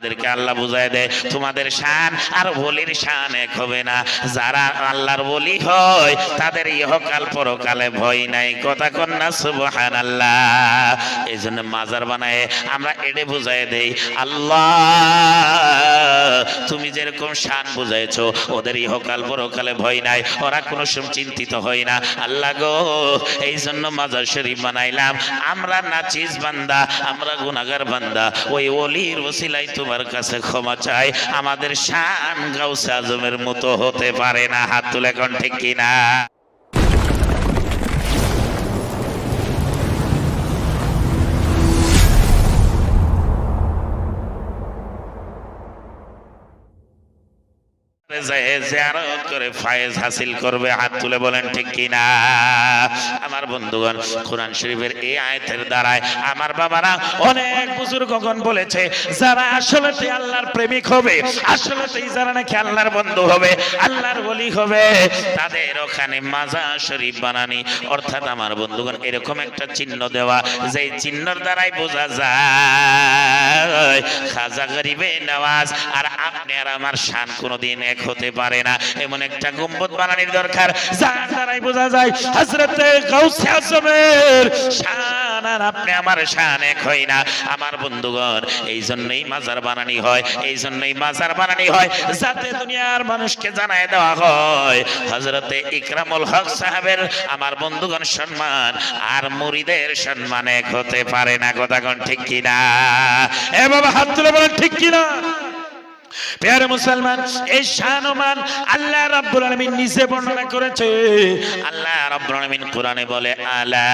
তাদেরকে আল্লাহ বুঝায় দেয়, তোমাদের শান আর বলির শান এক হবে না। যারা আল্লাহর বলি হয়, তাদের ইহকাল পরকালে ভয় নাই। কথা কন্যা সুবহান আল্লাহ এই জন্য মাজার বানায় আমরা এডে বুঝায় দেই, আল্লাহ, তুমি যেরকম শান বুঝাইছো, ওদের ইহকাল পরকালে ভয় নাই, ওরা কোনো সময় চিন্তিত হয় না। আল্লাহ গো এই জন্য মাজার শরীফ বানাইলাম। আমরা নাচিস বান্দা, আমরা গুনাগার বান্দা, ওই অলির ওসিলাই তোমার কাছে ক্ষমা চাই। আমাদের শান গাউসে আজমের মতো হতে পারে না। হাত তুলে এখন ঠিক কিনা? আমার বন্ধুগণ তাদের ওখানে মাজা শরীফ বানানি। অর্থাৎ আমার এরকম একটা চিহ্ন দেওয়া যে চিহ্নর দ্বারাই বোঝা যায়, খাজা গরিবে, নওয়াজ, আর আপনি আর আমার শান কোনোদিন এক হতে পারে না। এমন একটা গম্বুজ বানানোর দরকার, যার দ্বারাই বোঝা যায় হযরতে গাউসে আজমের শান আর আপনি আমার শান এক হয় না। আমার বন্ধুগণ এই জন্যই মাজার বানানি হয় এই জন্যই মাজার বানানি হয়, যাতে দুনিয়ার মানুষকে জানায় দেওয়া হয়। হযরতে ইকরামুল হক সাহেবের আমার বন্ধুগণ সম্মান আর মুরিদের সম্মান এক হতে পারে না। কথাগণ ঠিক কিনা? এ বাবা, হাত তুলে বলেন ঠিক কিনা? প্যারে মুসলমান এই শানমান আল্লাহ রাব্বুল আলামিন নিজে বর্ণনা করেছে। আল্লাহ রাব্বুল আলামিন কোরআনে বলে আলা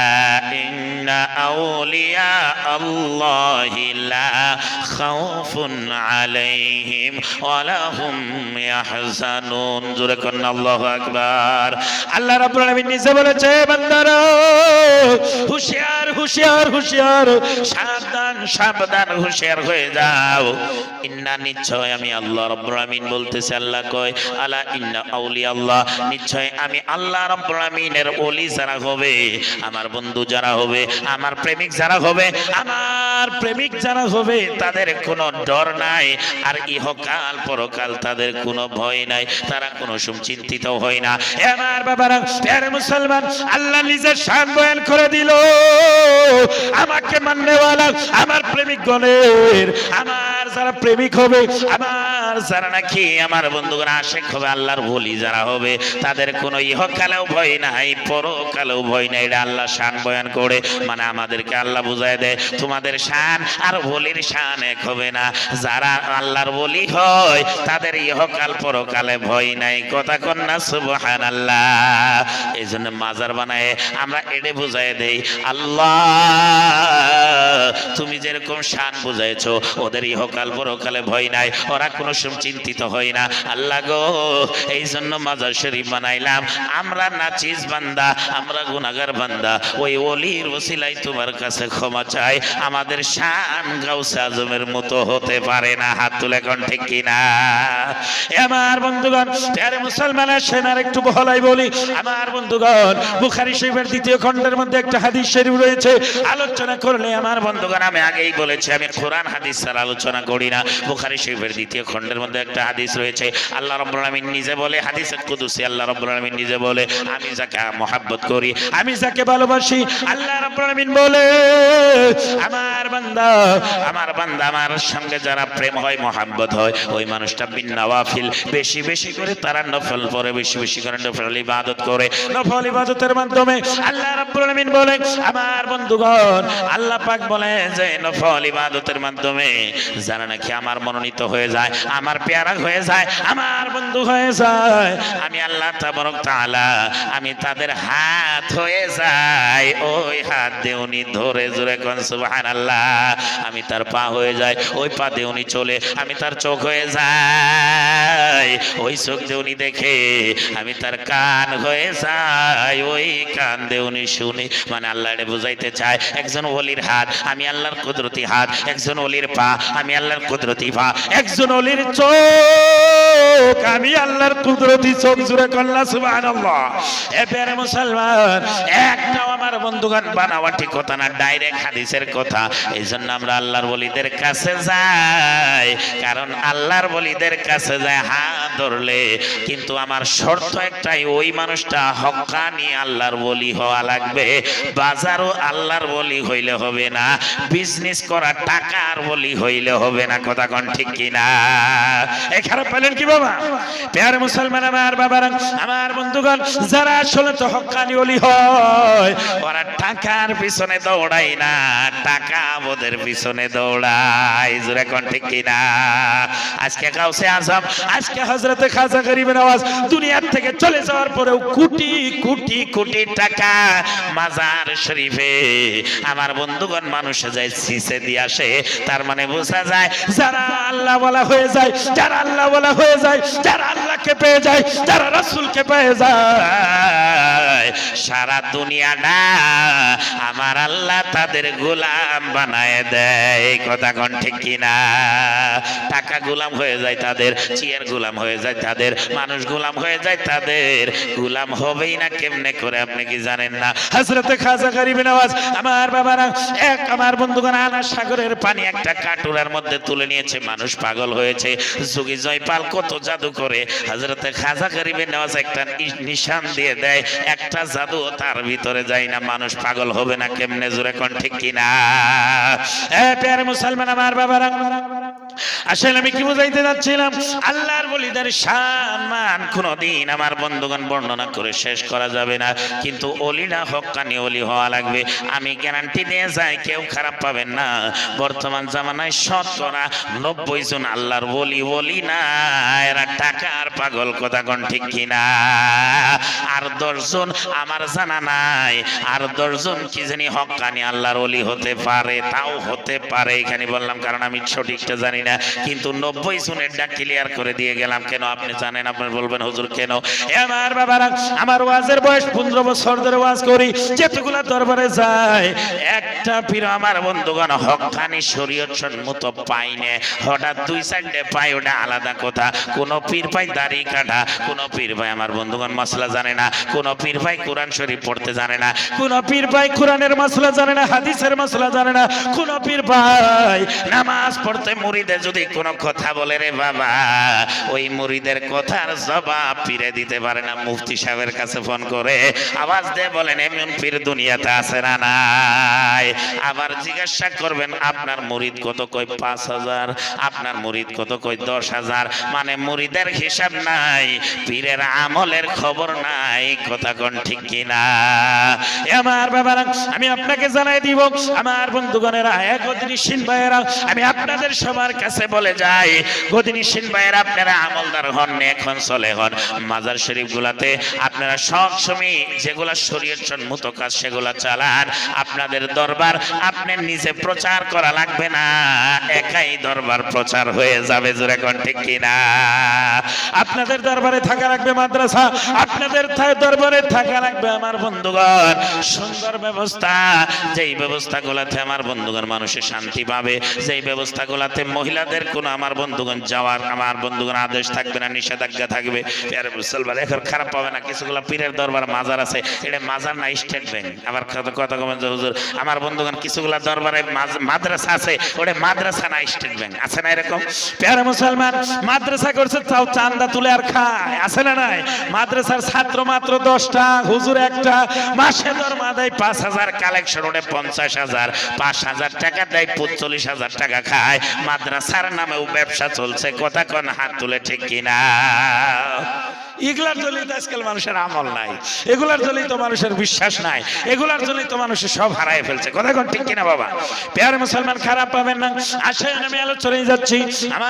ইন্না আউলিয়া আল্লাহি লা খাউফুন আলাইহিম ওয়ালা হুম ইয়াহজানুন। জোরে কোন আল্লাহু আকবার। আল্লাহ রাব্বুল আলামিন নিজে বলেছে বান্দারা হুঁশিয়ার হুঁশিয়ার হুঁশিয়ার সাবধান হুঁশিয়ার হয়ে যাও। ইন্না নিশ্চয় আমি আল্লাহ রাব্বুল আমিন বলতেছে, আল্লাহ কয়, আলা ইন্না আউলি আল্লাহ নিশ্চয় আমি আল্লাহ রাব্বুল আমিনের ওলি যারা হবে, আমার বন্ধু যারা হবে, আমার প্রেমিক যারা হবে, আমার প্রেমিক যারা হবে, তাদের কোনো ডর নাই, আর ইহকাল পরকাল তাদের কোনো ভয় নাই, তারা কোনো সম চিন্তিত হয় না। আমার বাবারা প্যারে মুসলমান, আল্লাহ নিজের শান বয়ান করে দিল। আমাকে মাননেওয়ালা, আমার প্রেমিক গণের, আমার যারা প্রেমিক হবে, আমার যারা নাকি আমার বন্ধুগণ আশেক হবে, আল্লাহর বলি যারা হবে, তাদের কোনো ইহকালেও ভয় নাই, পরকালেও ভয় নাই। এটা আল্লাহ শান বয়ান করে মানে আমাদেরকে আল্লাহ বুঝায় দেয়, তোমাদের শান আর বলির শান এক হবে না। যারা আল্লাহর বলি হয়, তাদের ইহকাল পরকালে ভয় নাই। কথা কন্যা সুবহান আল্লাহ এই জন্য মাজার বানায় আমরা এডে বুঝাই দেই, আল্লাহ তুমি যেরকম শান বুঝাইছো? ওদের ইহকাল পরকালে ভয় নাই, ওরা কোনো সময় চিন্তিত হয় না। আল্লাহ গো এই জন্য মাজার শরীফ বানাইলাম। আমরা নাচিস বান্দা, আমরা গুনাগার বান্দা। ওই অলির ওসিলাই তোমার কাছে ক্ষমা চাই। আমাদের শান গাউসে আজমের মতো হতে পারে না। হাত তুলে কোন ঠিক কিনা আমার বন্ধুগণ প্যারে মুসলমানের সেনার একটু বহলাই বলি। আমার বন্ধুগণ, বুখারি শরীফের দ্বিতীয় খণ্ডের মধ্যে একটা হাদিস শরীফ রয়েছে। আলোচনা করলে আমার বন্ধুগণ, আমি আগেই বলেছি, আমি কোরআন হাদিস ছাড়া আলোচনা করি না। বুখারি শরীফের দ্বিতীয় খণ্ডের মধ্যে একটা হাদিস রয়েছে, আল্লাহ রাব্বুল আলামিন নিজে বলে হাদিসের কুদুসি, আল্লাহ রাব্বুল আলামিন নিজে বলে, আমি যাকে মহাব্বত করি, আমি যাকে ভালোবাসি, আল্লাহ রাব্বুল আলামিন বলে, আমার বান্দা আমার বান্দা, আমার সঙ্গে যারা প্রেম হয়, মহাব্বত হয়, ওই মানুষটা বিন নওয়াফিল। বেশি বেশি করে তারা নফল পরে, বেশি বেশি করে নফল ইবাদত করে। নফল ইবাদতের মাধ্যমে আল্লাহ রাব্বুল আলামিন বলে, আমার বন্ধুগণ, আল্লাহ পাক বলে যে, নফল ইবাদতের মাধ্যমে যারা নাকি আমার মনোনীত হয়ে যায়, আমার পেয়ারা হয়ে যায়, আমার বন্ধু হয়ে যায়, আমি আল্লাহ তাবারক তাআলা, আমি তাদের হাত হয়ে যাই, ওই হাত দিয়ে উনি ধরে জোরে কোন, সুবহানাল্লাহ, আমি তার পা হয়ে যায় ওই পা দিয়ে উনি চলে, আমি তার চোখ হয়ে যাই, ওই চোখ দিয়ে উনি দেখে আমি তার কান হয়ে যাই, ওই কান দিয়ে উনি শুনি মানে আল্লাহ এটা বুঝাইতে চায়, একজন ওলির হাত, আমি আল্লাহর কুদরতি হাত একজন ওলির পা, আমি আল্লাহর কুদরতি পা। একজন ওলির চোখ, আমি আল্লাহর কুদরতি চোখ, জুড়ে কল্লা, সুবহানাল্লাহ। এ পেরে মুসলমান, একটাও আমার বন্ধুগণ বানাওয়াটি কথা না, ডাইরেক্ট হাদিসের কথা। এই জন্য আমরা আল্লাহর বলিদের কাছে যাই, কারণ আল্লাহর বলিদের কাছে যায় হাত ধরলে। কিন্তু আমার শর্ত একটাই, ওই মানুষটা হক্কানি আল্লাহর বলি হওয়া লাগবে। বাজারও আল্লাহর বলি হইলে হবে না বিজনেস করা টাকার বলি হইলে হবে না, কথা কোন ঠিক কিনা? এ খারাপ পেলেন কি বাবা? পেয়ার মুসলমান আমার বাবারা, আমার বন্ধুগণ, যারা আসলে তো হক্কানি অলি হয়, ওরা টাকার পিছনে দৌড়াই না, টাকা ওদের পিছনে দৌড়ায়, জোরে কোন ঠিক কিনা? আজকে কাউসে আজম, আজকে হজরতে খাজা গরিবের আওয়াজ, দুনিয়ার থেকে চলে যাওয়ার পরেও কোটি কোটি কোটি টাকা মাজার শরীফে আমার বন্ধুগণ মানুষে যায় সিসে দিয়ে আসে, তার মানে বোঝা যায় যারা আল্লাহ বলা হয়ে যায়, যারা আল্লাহ বলা হয়ে যায়, যারা আল্লাহকে পেয়ে যায়, যারা রাসূলকে পেয়ে যায় সারা দুনিয়াটা আমার আল্লাহ তাদের গোলাম বানায় দেয়। এই কথা কোন ঠিক কিনা? টাকা গোলাম হয়ে যায় তাদের, চেয়ার গোলাম হয়ে যায় তাদের, মানুষ গোলাম হয়ে যায় তাদের। গোলাম হবেই না কেমনে করে আপনি কি জানেন না? হজরতে খাজা গরিব নওয়াজ আমার বাবারা, এক আমার বন্ধুগণ আনা সাগরের পানি একটা কাটুরার মধ্যে তুলে নিয়েছে, মানুষ পাগল হয়েছে। যোগী জয়পাল কত জাদু করে হজরতে খাজা গরিবে নওয়াজ একটা নিশান দিয়ে দেয়, একটা জাদু তার ভিতরে যাই না, মানুষ পাগল হবে না, কেমনে জোরে কোন ঠিক কিনা? এ মুসলমান আমার বাবারা। আসলে আমি কি বুঝাইতে যাচ্ছিলাম? আল্লাহর বলিদের সম্মান কোনদিন আমার বন্ধুগণ বর্ণনা করে শেষ করা যাবে না। কিন্তু অলিরা হক্কানি অলি হওয়া লাগবে। আমি গ্যারান্টি দিয়ে যাই, কেউ খারাপ পাবেন না। বর্তমান জামানায় শতকরা নব্বই জন আল্লাহর বলি বলি না। এরা টাকার পাগল, কথা কোন ঠিক কিনা? আর দশজন আমার জানা নাই। আর দশজন কি জানি হক্কানি আল্লাহর অলি হতে পারে, তাও হতে পারে। এখানে বললাম, কারণ আমি সঠিকটা জানি না, কিন্তু নব্বই জনের ডাক ক্লিয়ার করে দিয়ে গেলাম। কেন আপনি জানেন? আপনি বলবেন, হুজুর, কেন? আমার বাবারা, আমার ওয়াজের বয়স পনেরো বছর ধরে ওয়াজ করি যেতগুলা দরবারে যায়, একটা পীর আমার বন্ধুগণ হকানি শরীয়ত সম্মত পাইনে হঠাৎ দুই সাইডে পাই ওটা আলাদা কথা। কোন পীর ভাই দাড়ি কাটা, কোন পীর ভাই আমার বন্ধুগণ মশলা জানে না, কোন পীর ভাই কোরআন শরীফ পড়তে জানে না, কোন পীর ভাই কোরআনের মশলা জানে না, হাদিসের মশলা জানে না, কোন পীর ভাই নামাজ পড়তে মুরিদে যদি কোনো কথা বলে রে বাবা, ওই মুরিদের কথার জবাব পীরে দিতে পারে না। মুফতি সাহেবের কাছে ফোন করে আওয়াজ দিয়ে বলেন, এমন পীর দুনিয়াতে আছে না নাই? আবার জিজ্ঞাসা করবেন, আপনার মুরিদ কত কই পাঁচ হাজার? আপনার মুরিদ কত কই দশ হাজার? মানে মুরিদের হিসাব নাই, পীরের আমলের খবর নাই, কথা কোন ঠিক কিনা আমার বাবারা, আমি আপনাকে জানাই দিব, আমার বন্ধুগণেরা সিন ভাইয়েরা, আমি আপনাদের সবার কাছে বলে যাই, গদিনী সিন ভাইয়েরা, আপনারা আমলদার হন এখন চলে হন। মাজার শরীফ গুলাতে আপনারা সব সময় যেগুলা শরীয়ত সম্মত কাজ সেগুলা চালান। আপনাদের দরবার আপনার নিজে প্রচার করা লাগবে না। একাই দরবার প্রচার হয়ে যাবে, জোরে কোন ঠিক কিনা? আপনাদের দরবারে থাকা লাগবে মাদ্রাসা, আপনাদের দরবারে থাকা লাগবে আমার বন্ধুগণ। সুন্দর ব্যবস্থা, যেই ব্যবস্থাগুলাতে আমার বন্ধুগণ মানুষের শান্তি পাবে, যেই ব্যবস্থাগুলাতে মহিলাদের কোনো আমার বন্ধুগণ যাওয়ার, আমার বন্ধুগণ আদেশ থাকবে না, নিষেধাজ্ঞা থাকবে। প্যারে মুসলমান এখন খারাপ পাবে না, কিছুগুলো পীরের দরবার, মাজার আছে। এটা মাজার না, স্টেট ব্যাংক। আবার কথা কবেন হুজুর, আমার বন্ধুগণ কিছুগুলা দরবারে মাদ্রাসা আছে, ওটা মাদ্রাসা না, স্টেট ব্যাংক। আছে না এরকম? প্যারে মুসলমান, মাদ্রাসা করছে, তাও চান্দা তুলে আর খায়। আছে না নাই? মাদ্রাসার ছাত্র মাত্র দশটা, হুজুর একটা। মাসে দরমা দেয় পাঁচ হাজার কালেকশন, ওটা পঞ্চাশ হাজার। পাঁচ হাজার টাকা দেয়, পঁচল্লিশ হাজার টাকা খায়। মাদ্রাসার নামেও ব্যবসা চলছে, কথা কোন, হাত তুলে ঠিক কিনা? এগুলার জন্যই তো আজকাল মানুষের আমল নাই, এগুলার জন্যই তো মানুষের বিশ্বাস নাই, এগুলার জন্যই তো মানুষের সব হারায় ফেলছে, কথা কোন ঠিক কিনা বাবা? পেয়ার মুসলমান খারাপ পাবেন না, আসেন, আমি আলোচনায় যাচ্ছি, আমার